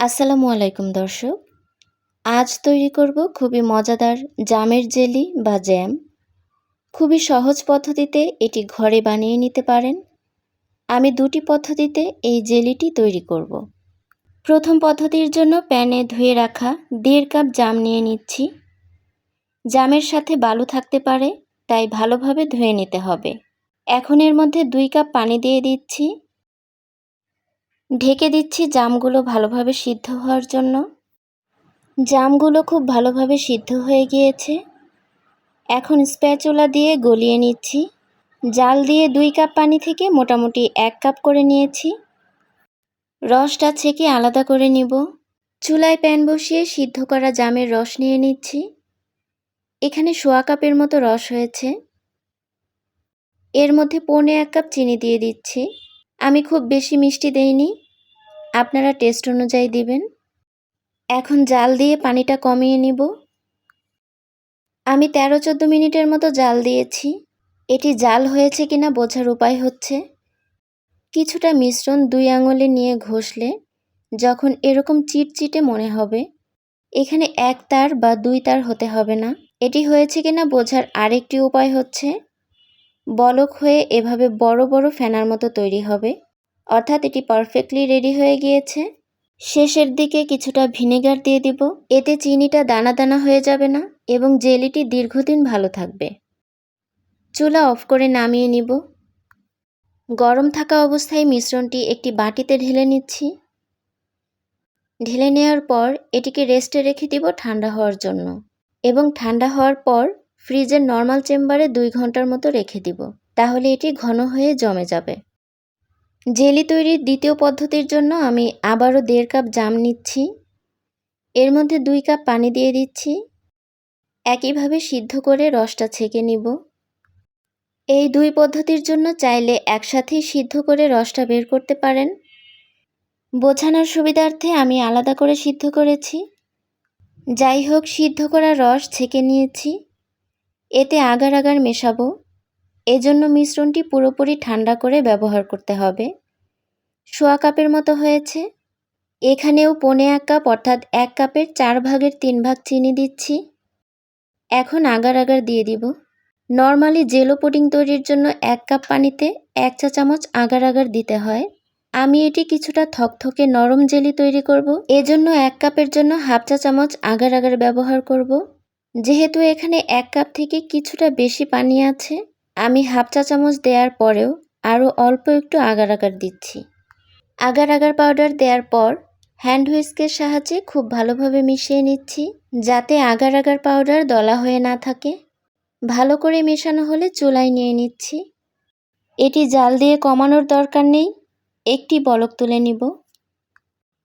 আসসালামু আলাইকুম দর্শক। আজ তৈরি করব খুবই মজাদার জামের জেলি বা জ্যাম। খুবই সহজ পদ্ধতিতে এটি ঘরে বানিয়ে নিতে পারেন। আমি দুটি পদ্ধতিতে এই জেলিটি তৈরি করব। প্রথম পদ্ধতির জন্য প্যানে ধুয়ে রাখা দেড় কাপ জাম নিয়ে নিচ্ছি। জামের সাথে বালু থাকতে পারে, তাই ভালোভাবে ধুয়ে নিতে হবে। এখন এর মধ্যে দুই কাপ পানি দিয়ে দিচ্ছি। ঢেকে দিচ্ছি জামগুলো ভালোভাবে সিদ্ধ হওয়ার জন্য। জামগুলো খুব ভালোভাবে সিদ্ধ হয়ে গিয়েছে। এখন স্প্যাচুলা দিয়ে গলিয়ে নিচ্ছি। জাল দিয়ে দুই কাপ পানি থেকে মোটামুটি এক কাপ করে নিয়েছি। রসটা ছেঁকে আলাদা করে নিব। চুলায় প্যান বসিয়ে সিদ্ধ করা জামের রস নিয়ে নিচ্ছি। এখানে সোয়া কাপের মতো রস হয়েছে। এর মধ্যে পৌনে এক কাপ চিনি দিয়ে দিচ্ছি। আমি খুব বেশি মিষ্টি দেইনি। আপনারা টেস্ট অনুযায়ী দিবেন। এখন জাল দিয়ে পানিটা কমিয়ে নিব। আমি তেরো চোদ্দ মিনিটের মতো জাল দিয়েছি। এটি জাল হয়েছে কিনা বোঝার উপায় হচ্ছে। কিছুটা মিশ্রণ দুই আঙুলে নিয়ে ঘষলে যখন এরকম চিটচিটে মনে হবে, এখানে এক তার বা দুই তার হতে হবে না। এটি হয়েছে কিনা বোঝার আরেকটি উপায় হচ্ছে। বলক হয়ে এভাবে বড় বড় ফেনার মতো তৈরি হবে। অর্থাৎ এটি পারফেক্টলি রেডি হয়ে গিয়েছে। শেষের দিকে কিছুটা ভিনেগার দিয়ে দিব। এতে চিনিটা দানা দানা হয়ে যাবে না এবং জেলিটি দীর্ঘদিন ভালো থাকবে। চুলা অফ করে নামিয়ে নিব। গরম থাকা অবস্থায় মিশ্রণটি একটি বাটিতে ঢেলে নিচ্ছি। ঢেলে নেওয়ার পর এটিকে রেস্টে রেখে দিব ঠান্ডা হওয়ার জন্য। এবং ঠান্ডা হওয়ার পর ফ্রিজের নর্মাল চেম্বারে দুই ঘণ্টার মতো রেখে দিব, তাহলে এটি ঘন হয়ে জমে যাবে। জেলি তৈরির দ্বিতীয় পদ্ধতির জন্য আমি আবারও দেড় কাপ জাম নিচ্ছি। এর মধ্যে দুই কাপ পানি দিয়ে দিচ্ছি। একইভাবে সিদ্ধ করে রসটা ছেঁকে নিব। এই দুই পদ্ধতির জন্য চাইলে একসাথেই সিদ্ধ করে রসটা বের করতে পারেন। বোঝানোর সুবিধার্থে আমি আলাদা করে সিদ্ধ করেছি। যাই হোক, সিদ্ধ করা রস ছেঁকে নিয়েছি। এতে আগার আগার মেশাবো। এজন্য মিশ্রণটি পুরোপুরি ঠান্ডা করে ব্যবহার করতে হবে। সোয়া কাপের মতো হয়েছে। এখানেও পনে এক কাপ অর্থাৎ এক কাপের চার ভাগের তিন ভাগ চিনি দিচ্ছি। এখন আগার আগার দিয়ে দিব। নর্মালি জেলো পুডিং তৈরির জন্য এক কাপ পানিতে এক চা চামচ আগার আগার দিতে হয়। আমি এটি কিছুটা থকথকে নরম জেলি তৈরি করব। এজন্য এক কাপের জন্য হাফ চা চামচ আগার আগার ব্যবহার করব। যেহেতু এখানে এক কাপ থেকে কিছুটা বেশি পানি আছে, আমি হাফ চা চামচ দেওয়ার পরেও আরও অল্প একটু আগার আগার দিচ্ছি। আগার আগার পাউডার দেওয়ার পর হ্যান্ড হুইস্কের সাহায্যে খুব ভালোভাবে মিশিয়ে নিচ্ছি, যাতে আগার আগার পাউডার দলা হয়ে না থাকে। ভালো করে মেশানো হলে চুলায় নিয়ে নিচ্ছি। এটি জাল দিয়ে কমানোর দরকার নেই। একটি বলক তুলে নিব।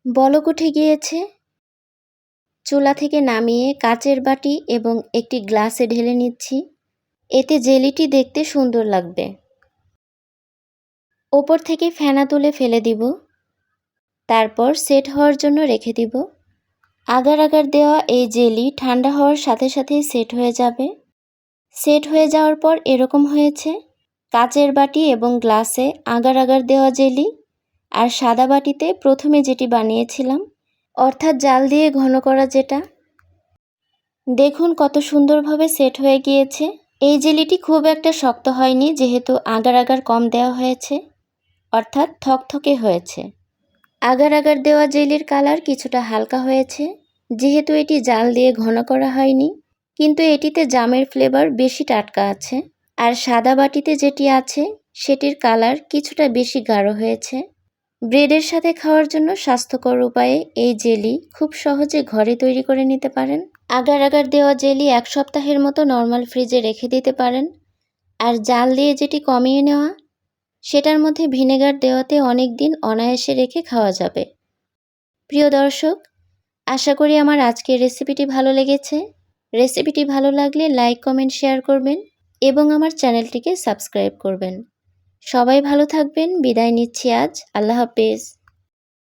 বলক উঠে গিয়েছে। চুলা থেকে নামিয়ে কাচের বাটি এবং একটি গ্লাসে ঢেলে নিচ্ছি। এতে জেলিটি দেখতে সুন্দর লাগবে। ওপর থেকে ফেনা তুলে ফেলে দিব। তারপর সেট হওয়ার জন্য রেখে দিব। আগার আগার দেওয়া এই জেলি ঠান্ডা হওয়ার সাথে সাথেই সেট হয়ে যাবে। সেট হয়ে যাওয়ার পর এরকম হয়েছে। কাচের বাটি এবং গ্লাসে আগার আগার দেওয়া জেলি আর সাদা বাটিতে প্রথমে যেটি বানিয়েছিলাম অর্থাৎ জাল দিয়ে ঘন করা যেটা। দেখুন কত সুন্দরভাবে সেট হয়ে গিয়েছে। এই জেলিটি খুব একটা শক্ত হয়নি, যেহেতু আগার আগার কম দেওয়া হয়েছে, অর্থাৎ থকথকে হয়েছে। আগার আগার দেওয়া জেলির কালার কিছুটা হালকা হয়েছে, যেহেতু এটি জাল দিয়ে ঘন করা হয়নি, কিন্তু এটিতে জামের ফ্লেভার বেশি টাটকা আছে। আর সাদা বাটিতে যেটি আছে, সেটির কালার কিছুটা বেশি গাঢ় হয়েছে। ব্রেডের সাথে খাওয়ার জন্য স্বাস্থ্যকর উপায়ে এই জেলি খুব সহজে ঘরে তৈরি করে নিতে পারেন। আগার আগার দেওয়া জেলি এক সপ্তাহের মতো নর্মাল ফ্রিজে রেখে দিতে পারেন। আর জাল দিয়ে যেটি কমিয়ে নেওয়া, সেটার মধ্যে ভিনেগার দেওয়াতে অনেক দিন অনায়াসে রেখে খাওয়া যাবে। প্রিয় দর্শক, আশা করি আমার আজকের রেসিপিটি ভালো লেগেছে। রেসিপিটি ভালো লাগলে লাইক, কমেন্ট, শেয়ার করবেন এবং আমার চ্যানেলটিকে সাবস্ক্রাইব করবেন। সবাই ভালো থাকবেন বিদায় নিচ্ছি আজ আল্লাহ হাফেজ।